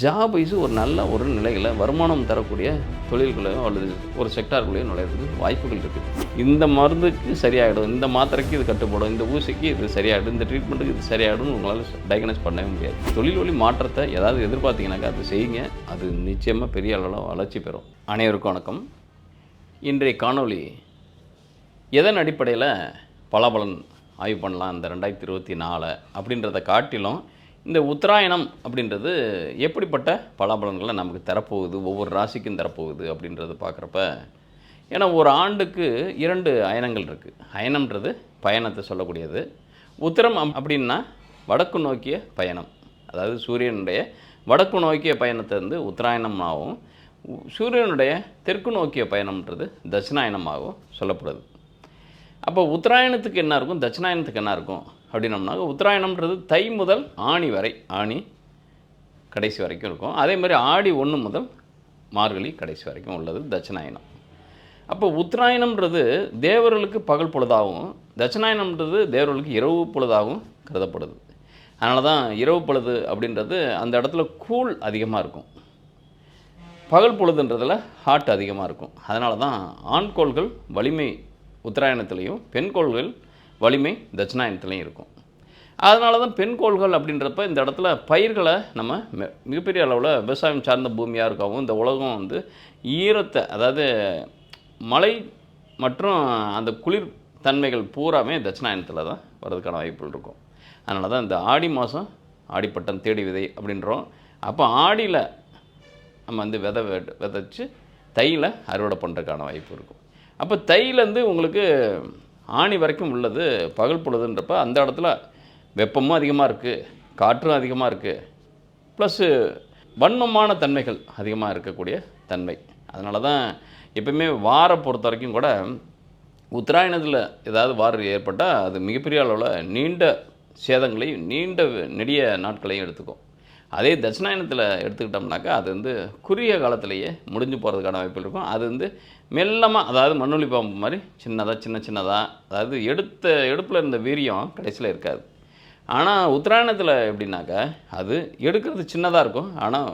Job wise ஒரு நல்ல ஒரு நிலையில் வருமானம் தரக்கூடிய தொழில்களையோ அல்லது ஒரு செக்டார்களையோ நுழையிறதுக்கு வாய்ப்புகள் இருக்குது இந்த மருந்துக்கு சரியாயிடும் இந்த மாத்திரைக்கு இது கட்டுப்படும் இந்த ஊசிக்கு இது சரியாயிடும் இந்த ட்ரீட்மெண்ட்டுக்கு இது சரியாயிடும் உங்களால் டயக்னைஸ் பண்ணவே முடியாது. தொழில் வழி மாற்றத்தை ஏதாவது எதிர்பார்த்தீங்கன்னாக்கா அது செய்யுங்க. அது நிச்சயமாக பெரிய அளவில் வளர்ச்சி பெறும். அனைவருக்கும் வணக்கம். இன்றைய காணொளி எதன் அடிப்படையில் பலாபலன் ஆய்வு பண்ணலாம் இந்த ரெண்டாயிரத்தி இருபத்தி நாலு அப்படின்றத காட்டிலும் இந்த உத்தராயணம் அப்படின்றது எப்படிப்பட்ட பலாபலன்களை நமக்கு தரப்போகுது? ஒவ்வொரு ராசிக்கும் தரப்போகுது அப்படின்றது பார்க்குறப்ப ஏன்னா ஒரு ஆண்டுக்கு இரண்டு அயனங்கள் இருக்குது அயனம்ன்றது பயணத்தை சொல்லக்கூடியது. உத்தரம் அப்படின்னா வடக்கு நோக்கிய பயணம். அதாவது சூரியனுடைய வடக்கு நோக்கிய பயணத்தை வந்து உத்தராயணமாகவும் சூரியனுடைய தெற்கு நோக்கிய பயணம்ன்றது தட்சிணாயனமாகவும் சொல்லப்படுது. அப்போ உத்தராயணத்துக்கு என்ன இருக்கும்? தட்சிணாயனத்துக்கு என்ன இருக்கும்? அப்படின்னம்னாக்க உத்தராயணம்ன்றது தை முதல் ஆணி வரை ஆணி கடைசி வரைக்கும் இருக்கும். அதே மாதிரி ஆடி ஒன்று முதல் மார்கழி கடைசி வரைக்கும் உள்ளது தட்சிணாயனம் அப்போ உத்தராயணம்ன்றது தேவர்களுக்கு பகல் பொழுதாகவும் தட்சிணாயனம்ன்றது தேவர்களுக்கு இரவு பொழுதாகவும் கருதப்படுது. அதனால தான் இரவு பொழுது அப்படின்றது அந்த இடத்துல கூழ் அதிகமாக இருக்கும். பகல் பொழுதுன்றதில் ஹாட் அதிகமாக இருக்கும். அதனால தான் ஆண்கோள்கள் வலிமை உத்தராயணத்துலேயும் பெண்கோள்கள் வலிமை தட்சிணாயனத்துலேயும் இருக்கும். அதனால தான் பெண்கோள்கள் அப்படின்றப்ப இந்த இடத்துல பயிர்களை நம்ம மிகப்பெரிய அளவில் விவசாயம் சார்ந்த பூமியாக இருக்கவும் இந்த உலகம் வந்து ஈரத்தை அதாவது மழை மற்றும் அந்த குளிர் தன்மைகள் பூராமே தட்சிணாயனத்தில் தான் வர்றதுக்கான வாய்ப்புகள் இருக்கும். அதனால தான் இந்த ஆடி மாதம் ஆடிப்பட்டம் தேடி விதை அப்படின்றோம். அப்போ ஆடியில் நம்ம வந்து விதை வெ- விதைச்சி தையில் அறுவடை பண்ணுறதுக்கான வாய்ப்பு இருக்கும். அப்போ தையிலேருந்து உங்களுக்கு ஆணி வரைக்கும் உள்ளது பகல் பொழுதுன்றப்ப அந்த இடத்துல வெப்பமும் அதிகமாக இருக்குது காற்றும் அதிகமாக இருக்குது ப்ளஸ்ஸு வன்மமான தன்மைகள் அதிகமாக இருக்கக்கூடிய தன்மை. அதனால தான் எப்பயுமே வாரை பொறுத்த வரைக்கும் கூட உத்தராயணத்தில் ஏதாவது வாரம் ஏற்பட்டால் அது மிகப்பெரிய அளவில் நீண்ட சேதங்களையும் நீண்ட நெடிய நாட்களையும் எடுத்துக்கும். அதே தட்சிணாயனத்தில் எடுத்துக்கிட்டோம்னாக்கா அது வந்து குறுகிய காலத்திலேயே முடிஞ்சு போகிறதுக்கான வாய்ப்பு இருக்கும். அது வந்து மெல்லமாக அதாவது மண்ணுளி பாம்பு மாதிரி சின்னதாக சின்ன சின்னதாக அதாவது எடுத்த எடுப்பில் இருந்த வீரியம் கடைசியில் இருக்காது. ஆனால் உத்தராயணத்தில் எப்படின்னாக்கா அது எடுக்கிறது சின்னதாக இருக்கும். ஆனால்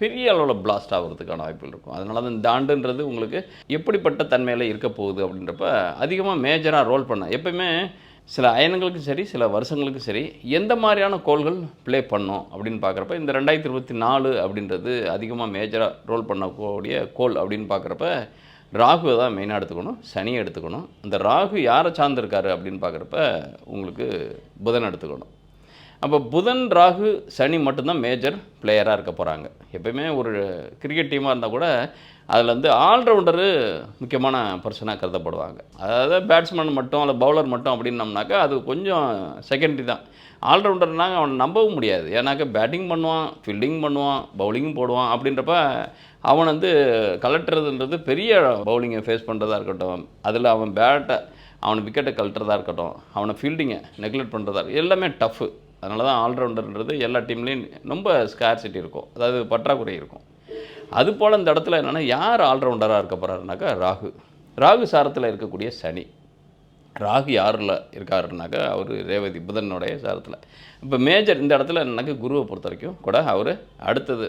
பெரிய அளவில் பிளாஸ்ட் ஆகிறதுக்கான வாய்ப்புகள் இருக்கும். அதனால தான் இந்த ஆண்டுன்றது உங்களுக்கு எப்படிப்பட்ட தன்மையில் இருக்க போகுது அப்படின்றப்ப அதிகமாக மேஜராக ரோல் பண்ண. எப்பயுமே சில அயனங்களுக்கும் சரி சில வருஷங்களுக்கும் சரி எந்த மாதிரியான கோள்கள் ப்ளே பண்ணோம் அப்படின்னு பார்க்குறப்ப இந்த ரெண்டாயிரத்தி இருபத்தி நாலு அப்படின்றது அதிகமாக மேஜராக ரோல் பண்ணக்கூடிய கோல் அப்படின்னு பார்க்குறப்ப ராகுவை தான் மெயினாக எடுத்துக்கணும் சனியை எடுத்துக்கணும். அந்த ராகு யாரை சார்ந்திருக்காரு அப்படின்னு பார்க்குறப்ப உங்களுக்கு புதன் எடுத்துக்கணும். அப்போ புதன் ராகு சனி மட்டும்தான் மேஜர் பிளேயராக இருக்க போகிறாங்க எப்பயுமே ஒரு கிரிக்கெட் டீமாக இருந்தால் கூட அதில் வந்து ஆல்ரவுண்டரு முக்கியமான பர்சனாக கருதப்படுவாங்க. அதாவது பேட்ஸ்மேன் மட்டும் அல்ல பவுலர் மட்டும் அப்படின்னம்னாக்கா அது கொஞ்சம் செகண்டரி தான். ஆல்ரவுண்டர்னாங்க அவனை நம்பவும் முடியாது. ஏன்னாக்கா பேட்டிங் பண்ணுவான் ஃபீல்டிங் பண்ணுவான் பவுலிங்கும் போடுவான் அப்படின்றப்ப அவன் வந்து கலட்டுறதுன்றது பெரிய பவுலிங்கை ஃபேஸ் பண்ணுறதா இருக்கட்டும் அதில் அவன் பேட்டை அவன் விக்கெட்டை கழட்டுறதா இருக்கட்டும் அவனை ஃபீல்டிங்கை நெக்லெக்ட் பண்ணுறதா இருக்கும் எல்லாமே டஃப்பு அதனால தான் ஆல்ரவுண்டர்ன்றது எல்லா டீம்லேயும் ரொம்ப ஸ்கேர்சிட்டி இருக்கும். அதாவது பற்றாக்குறை இருக்கும். அது போல் இந்த இடத்துல என்னென்னா யார் ஆல்ரவுண்டராக இருக்க போகிறாருனாக்கா ராகு. ராகு சாரத்தில் இருக்கக்கூடிய சனி. ராகு யாரில் இருக்காருனாக்கா அவர் ரேவதி புதனுடைய சாரத்தில். இப்போ மேஜர் இந்த இடத்துல என்னன்னாக்கா குருவை பொறுத்த வரைக்கும் கூட அவர் அடுத்தது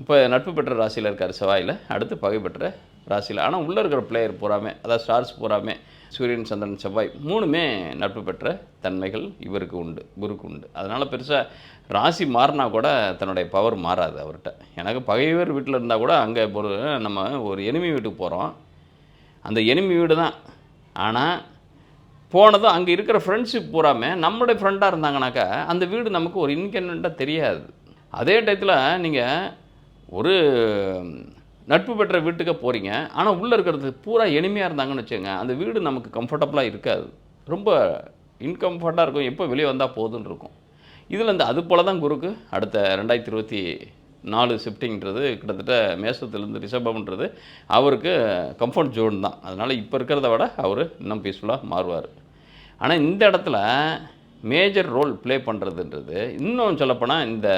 இப்போ நட்பு பெற்ற ராசியில் இருக்கார் செவ்வாயில் அடுத்து பகை பெற்ற ராசியில். ஆனால் உள்ளே இருக்கிற பிளேயர் பூராமே அதாவது ஸ்டார்ஸ் பூராமே சூரியன் சந்திரன் செவ்வாய் மூணுமே நட்பு பெற்ற தன்மைகள் இவருக்கு உண்டு குருக்கு உண்டு. அதனால் பெருசாக ராசி மாறினா கூட தன்னுடைய பவர் மாறாது அவர்கிட்ட. எனக்கு பகைவர் வீட்டில் இருந்தால் கூட அங்கே ஒரு நம்ம ஒரு எனிமி வீட்டுக்கு போகிறோம் அந்த எனிமி வீடு தான். ஆனால் போனதும் அங்கே இருக்கிற ஃப்ரெண்ட்ஷிப் பூராமல் நம்மளுடைய ஃப்ரெண்டாக இருந்தாங்கனாக்கா அந்த வீடு நமக்கு ஒரு இன்கன்வெண்ட்டாக தெரியாது. அதே டயத்தில் நீங்கள் ஒரு நட்பு பெற்ற வீட்டுக்கு போகிறீங்க ஆனால் உள்ளே இருக்கிறது பூரா எளிமையாக இருந்தாங்கன்னு வச்சுக்கோங்க. அந்த வீடு நமக்கு கம்ஃபர்டபுளாக இருக்காது. ரொம்ப இன்கம்ஃபர்ட்டாக இருக்கும். எப்போ வெளியே வந்தால் போதுன்னு இருக்கும். இதில் இந்த அது போல தான் குருக்கு. அடுத்த ரெண்டாயிரத்தி இருபத்தி நாலு ஷிஃப்டிங்கிறது கிட்டத்தட்ட மேசத்துலேருந்து ரிஷபம்ன்றது அவருக்கு கம்ஃபர்ட் ஜோன் தான். அதனால் இப்போ இருக்கிறத விட அவர் இன்னும் பீஸ்ஃபுல்லாக மாறுவார். ஆனால் இந்த இடத்துல மேஜர் ரோல் ப்ளே பண்ணுறதுன்றது இன்னும் சொல்லப்போனால் இந்த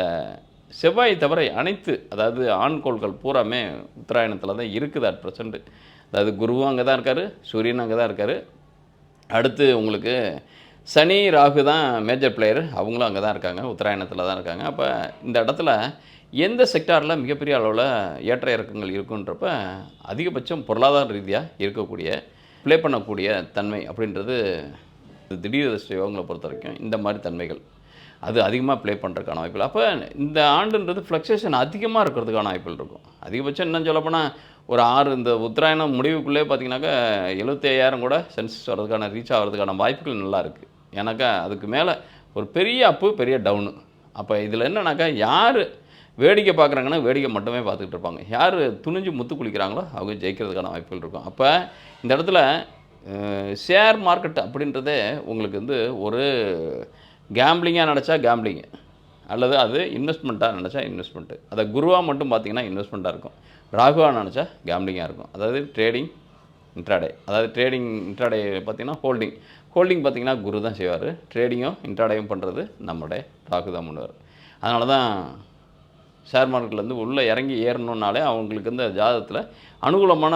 செவ்வாய் தவிர அனைத்து அதாவது ஆண்கோள்கள் பூராமே உத்தராயணத்தில் தான் இருக்குது அட் ப்ரெசண்ட்டு அதாவது குருவும் அங்கே தான் இருக்கார் சூரியன் அங்கே தான் இருக்கார். அடுத்து உங்களுக்கு சனி ராகு தான் மேஜர் பிளேயர் அவங்களும் அங்கே தான் இருக்காங்க உத்தராயணத்தில் தான் இருக்காங்க. அப்போ இந்த இடத்துல எந்த செக்டாரில் மிகப்பெரிய அளவில் ஏற்ற இறக்கங்கள் இருக்குன்றப்ப அதிகபட்சம் பொருளாதார ரீதியாக இருக்கக்கூடிய ப்ளே பண்ணக்கூடிய தன்மை அப்படின்றது திடீர் யோகங்களை பொறுத்த வரைக்கும் இந்த மாதிரி தன்மைகள். அது அதிகமாக ப்ளே பண்ணுறதுக்கான வாய்ப்புகள். அப்போ இந்த ஆண்டுன்றது ஃப்ளக்சுவேஷன் அதிகமாக இருக்கிறதுக்கான வாய்ப்புகள் இருக்கும். அதிகபட்சம் என்ன சொல்லப்போனால் ஒரு ஆறு இந்த உத்தராயணம் முடிவுக்குள்ளே பார்த்தீங்கன்னாக்கா எழுபத்தி ஐயாயிரம் கூட சென்சஸ் வர்றதுக்கான ரீச் ஆகிறதுக்கான வாய்ப்புகள் நல்லா இருக்குது ஏன்னாக்கா அதுக்கு மேலே ஒரு பெரிய அப்பு பெரிய டவுனு அப்போ இதில் என்னன்னாக்கா யார் வேடிக்கை பார்க்குறாங்கன்னா வேடிக்கை மட்டுமே பார்த்துக்கிட்டு இருப்பாங்க. யார் துணிஞ்சு முத்து குளிக்கிறாங்களோ அவங்க ஜெயிக்கிறதுக்கான வாய்ப்புகள் இருக்கும். அப்போ இந்த இடத்துல ஷேர் மார்க்கெட் அப்படின்றதே உங்களுக்கு வந்து ஒரு கேம்பிளிங்காக நினச்சா கேம்பிளிங்கு அல்லது அது இன்வெஸ்ட்மெண்ட்டாக நினச்சா இன்வெஸ்ட்மெண்ட்டு அதை குருவாக மட்டும் பார்த்தீங்கன்னா இன்வெஸ்ட்மெண்ட்டாக இருக்கும். ராகுவாக நினச்சா கேம்பிளிங்காக இருக்கும். அதாவது ட்ரேடிங் இன்ட்ராடே அதாவது ட்ரேடிங் இன்ட்ராடே பார்த்திங்கன்னா ஹோல்டிங் ஹோல்டிங் பார்த்திங்கன்னா குரு தான் செய்வார். ட்ரேடிங்கும் இன்ட்ராடேயும் பண்ணுறது நம்முடைய ராகு தான் பண்ணுவார். அதனால தான் ஷேர் மார்க்கெட்லேருந்து உள்ளே இறங்கி ஏறணுன்னாலே அவங்களுக்கு இந்த ஜாதகத்தில் அனுகூலமான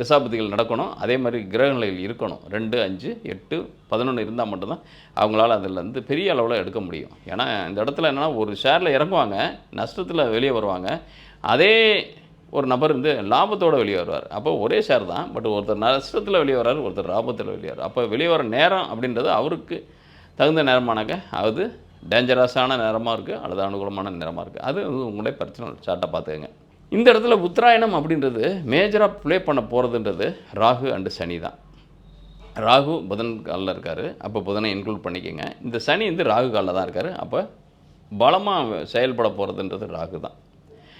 திசாபதிகள் நடக்கணும். அதே மாதிரி கிரகநிலைகள் இருக்கணும். ரெண்டு அஞ்சு எட்டு பதினொன்று இருந்தால் மட்டும்தான் அவங்களால அதில் பெரிய அளவில் எடுக்க முடியும். ஏன்னா இந்த இடத்துல என்னென்னா ஒரு ஷேரில் இறங்குவாங்க நஷ்டத்தில் வெளியே வருவாங்க. அதே ஒரு நபர் வந்து லாபத்தோடு வெளியே வருவார். அப்போ ஒரே ஷேர் தான். பட் ஒருத்தர் நஷ்டத்தில் வெளியே வர்றார் ஒருத்தர் லாபத்தில் வெளியே வர்றார். அப்போ வெளியே வர நேரம் அப்படின்றது அவருக்கு தகுந்த நேரமானாக்க அது டேஞ்சரஸான நேரமாக இருக்குது அல்லது அனுகூலமான நேரமாக இருக்குது அது வந்து உங்களுடைய பர்சனல் சார்ட்டாக பார்த்துக்கங்க. இந்த இடத்துல உத்தராயணம் அப்படின்றது மேஜராக ப்ளே பண்ண போகிறதுன்றது ராகு அண்டு சனி தான். ராகு புதன் காலில் இருக்கார். அப்போ புதனை இன்க்ளூட் பண்ணிக்கோங்க. இந்த சனி வந்து ராகு காலில் தான் இருக்கார். அப்போ பலமாக செயல்பட போகிறதுன்றது ராகு தான்.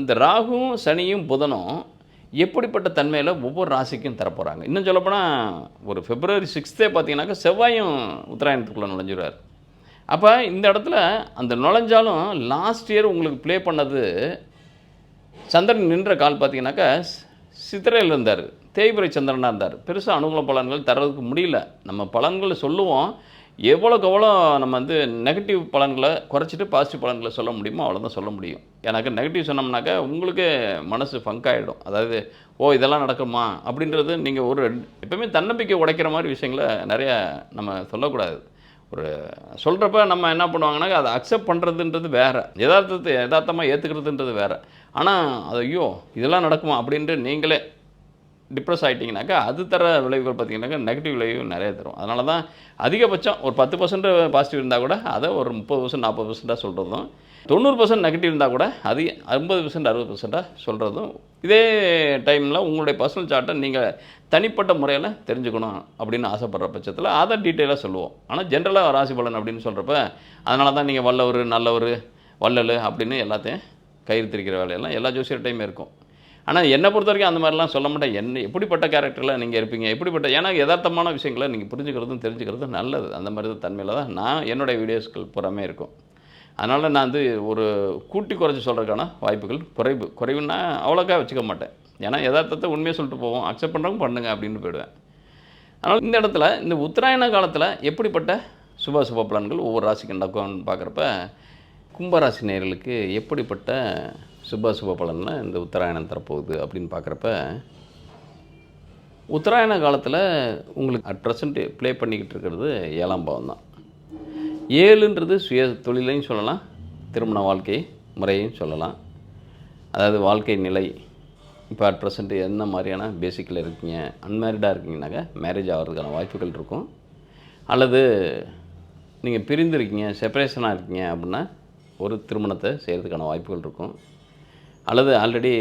இந்த ராகுவும் சனியும் புதனும் எப்படிப்பட்ட தன்மையில் ஒவ்வொரு ராசிக்கும் தரப்போகிறாங்க இன்னும் சொல்லப்போனால் ஒரு பிப்ரவரி சிக்ஸ்த்தே பார்த்தீங்கன்னாக்கா செவ்வாயும் உத்தராயணத்துக்குள்ளே நுழைஞ்சிடுவார் அப்போ இந்த இடத்துல அந்த நுழைஞ்சாலும் லாஸ்ட் இயர் உங்களுக்கு ப்ளே பண்ணது சந்திரன் நின்ற கால் பார்த்தீங்கன்னாக்கா சித்திரையில் இருந்தார். தேய்பிரை சந்திரனாக இருந்தார். பெருசாக அனுகூல பலன்கள் தர்றதுக்கு முடியல. நம்ம பலன்களை சொல்லுவோம். எவ்வளோக்கு எவ்வளோ நம்ம வந்து நெகட்டிவ் பலன்களை குறைச்சிட்டு பாசிட்டிவ் பலன்களை சொல்ல முடியுமோ அவ்வளோதான் சொல்ல முடியும். எனக்கு நெகட்டிவ் சொன்னோம்னாக்கா உங்களுக்கு மனசு ஃபங்க் ஆகிடும் அதாவது ஓ இதெல்லாம் நடக்குமா? அப்படின்றது நீங்கள் ஒரு எப்பவுமே தன்னம்பிக்கை உடைக்கிற மாதிரி விஷயங்களை நிறைய நம்ம சொல்லக்கூடாது. ஒரு சொல்கிறப்ப நம்ம என்ன பண்ணுவாங்கன்னாக்கா அதை அக்செப்ட் பண்ணுறதுன்றது வேறு. யதார்த்தத்தை யதார்த்தமாக ஏற்றுக்கிறதுன்றது வேறு. ஆனால் அது ஐயோ இதெல்லாம் நடக்குமா அப்படின்ட்டு நீங்களே டிப்ரெஸ் ஆகிட்டிங்கனாக்கா அது தர விளைவுகள் பார்த்தீங்கன்னாக்கா நெகட்டிவ் விளைவு நிறைய தரும். அதனால தான் அதிகபட்சம் ஒரு பத்து பர்சன்ட் பாசிட்டிவ் இருந்தால் கூட அதை ஒரு முப்பது பர்சன்ட் நாற்பது பர்சன்ட்டாக சொல்கிறதும் தொண்ணூறு பர்சன்ட் நெகட்டிவ் இருந்தால் கூட அது ஐம்பது பர்சன்ட் அறுபது பர்சன்ட்டாக சொல்கிறதும் இதே டைமில் உங்களுடைய பர்சனல் சார்ட்டை நீங்கள் தனிப்பட்ட முறையில் தெரிஞ்சுக்கணும் அப்படின்னு ஆசைப்படுற பட்சத்தில் அதை டீட்டெயிலாக சொல்லுவோம். ஆனால் ஜென்ரலாக ராசி பலன் அப்படின்னு சொல்கிறப்ப அதனால தான் நீங்கள் வல்லவர் நல்லவர் வள்ளல் அப்படின்னு எல்லாத்தையும் கயிறு திரிக்கிற வேலையெல்லாம் எல்லா ஜோசியர்டையுமே இருக்கும். ஆனால் என்னை பொறுத்த வரைக்கும் அந்த மாதிரிலாம் சொல்ல மாட்டேன். என்ன எப்படிப்பட்ட கேரக்டரில் நீங்கள் இருப்பீங்க எப்படிப்பட்ட ஏன்னா யதார்த்தமான விஷயங்களை நீங்கள் புரிஞ்சுக்கிறதும் தெரிஞ்சுக்கிறதும் நல்லது. அந்த மாதிரி தன்மையில் தான் நான் என்னுடைய வீடியோஸ்கள் புறமே இருக்கும். அதனால் நான் வந்து ஒரு கூட்டி குறைச்சி சொல்கிறதுக்கான வாய்ப்புகள் குறைவு குறைவுன்னா அவ்வளோக்கா வச்சுக்க மாட்டேன். ஏன்னா யதார்த்தத்தை உண்மையை சொல்லிட்டு போவோம் அக்செப்ட் பண்ணுறவங்க பண்ணுங்க அப்படின்னு போயிடுவேன். அதனால் இந்த இடத்துல இந்த உத்தராயண காலத்தில் எப்படிப்பட்ட சுப சுப பலன்கள் ஒவ்வொரு ராசிக்கு நடக்கும்னு பார்க்குறப்ப கும்பராசி நேர்களுக்கு எப்படிப்பட்ட சுப சுப பலன்ல இந்த உத்தராயணம் தரப்போகுது அப்படின்னு பார்க்குறப்ப உத்தராயண காலத்தில் உங்களுக்கு அட் ப்ரெசண்ட் ப்ளே பண்ணிக்கிட்டு இருக்கிறது ஏழாம் பாவம் தான் ஏழுன்றது சுய தொழிலையும் சொல்லலாம் திருமண வாழ்க்கை முறையும் சொல்லலாம். அதாவது வாழ்க்கை நிலை இப்போ அட் ப்ரெசண்ட் என்ன மாதிரியான பேசிக்கில் இருக்கீங்க அன்மேரிடாக இருக்கீங்கனாக்கா மேரேஜ் ஆகிறதுக்கான வாய்ப்புகள் இருக்கும். அல்லது நீங்கள் பிரிந்திருக்கீங்க செப்பரேஷனாக இருக்கீங்க அப்படின்னா ஒரு திருமணத்தை செய்கிறதுக்கான வாய்ப்புகள் இருக்கும். அல்லது ஆல்ரெடி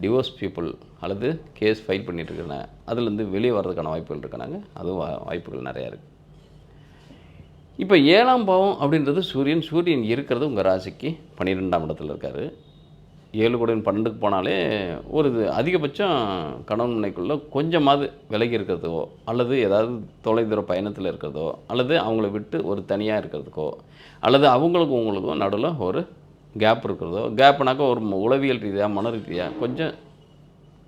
டிவோர்ஸ் பீப்புள் அல்லது கேஸ் ஃபைல் பண்ணிட்டு இருக்கிறாங்க அதுலேருந்து வெளியே வர்றதுக்கான வாய்ப்புகள் இருக்கனாங்க அதுவும் வா- வாய்ப்புகள் நிறையா இருக்குது இப்போ ஏழாம் பாவம் அப்படின்றது சூரியன் சூரியன் இருக்கிறது உங்கள் ராசிக்கு பன்னிரெண்டாம் இடத்துல இருக்கார். ஏழு கூடன் பன்னெண்டுக்கு போனாலே ஒரு இது அதிகபட்சம் கணவன் மனைக்குள்ளே கொஞ்சமாவது விலகி இருக்கிறதோ அல்லது ஏதாவது தொலைதூர பயணத்தில் இருக்கிறதோ அல்லது அவங்கள விட்டு ஒரு தனியாக இருக்கிறதுக்கோ அல்லது அவங்களுக்கும் உங்களுக்கும் நடுவில் ஒரு கேப் இருக்கிறதோ கேப்னாக்கா ஒரு உளவியல் ரீதியாக மன ரீதியாக கொஞ்சம்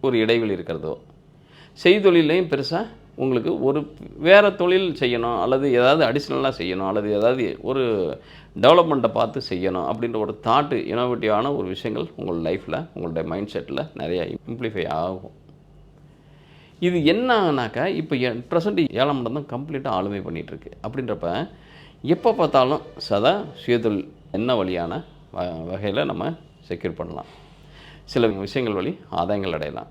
ஒரு இடைவெளி இருக்கிறதோ. செய்தொழிலையும் பெருசாக உங்களுக்கு ஒரு வேறு தொழில் செய்யணும் அல்லது ஏதாவது அடிஷ்னலாக செய்யணும் அல்லது ஏதாவது ஒரு டெவலப்மெண்ட்டை பார்த்து செய்யணும் அப்படின்ற ஒரு தாட்டு இனோவேட்டிவான ஒரு விஷயங்கள் உங்கள் லைஃப்பில் உங்களுடைய மைண்ட் செட்டில் நிறைய இம்ப்ளிஃபை ஆகும். இது என்னன்னாக்கா இப்போ ப்ரெசண்ட் ஏழாம் இடம் தான் கம்ப்ளீட்டாக ஆளுமை பண்ணிகிட்ருக்கு அப்படின்றப்ப எப்போ பார்த்தாலும் சதா சுயதொழில் என்ன வழியான வகையில் நம்ம செக்யூர் பண்ணலாம். சில விஷயங்கள் வழி ஆதாயங்கள் அடையலாம்.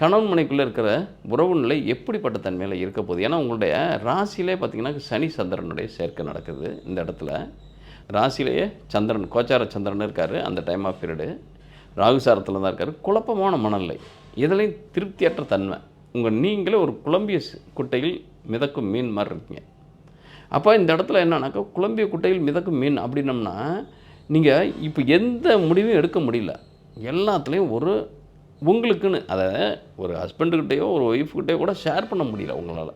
கணவன் மனைக்குள்ளே இருக்கிற உறவு நிலை எப்படிப்பட்ட தன்மையில் இருக்க போகுது? ஏன்னா உங்களுடைய ராசியிலே பார்த்தீங்கன்னா சனி சந்திரனுடைய சேர்க்கை நடக்குது இந்த இடத்துல. ராசியிலேயே சந்திரன் கோச்சார சந்திரன் இருக்கார் அந்த டைம் ஆஃப் பீரியடு ராகுசாரத்தில் தான் இருக்கார். குழப்பமான மனநிலை. இதுலேயும் திருப்தியற்ற தன்மை. உங்கள் நீங்களே ஒரு குழம்பிய குட்டையில் மிதக்கும் மீன் மாதிரி இருக்கீங்க. அப்போ இந்த இடத்துல என்னன்னாக்கா குழம்பிய குட்டையில் மிதக்கும் மீன் அப்படின்னம்னா நீங்கள் இப்போ எந்த முடிவும் எடுக்க முடியல. எல்லாத்துலேயும் ஒரு உங்களுக்குன்னு அதை ஒரு ஹஸ்பண்டுக்கிட்டேயோ ஒரு ஒய்ஃப்கிட்டயோ கூட ஷேர் பண்ண முடியல உங்களால்.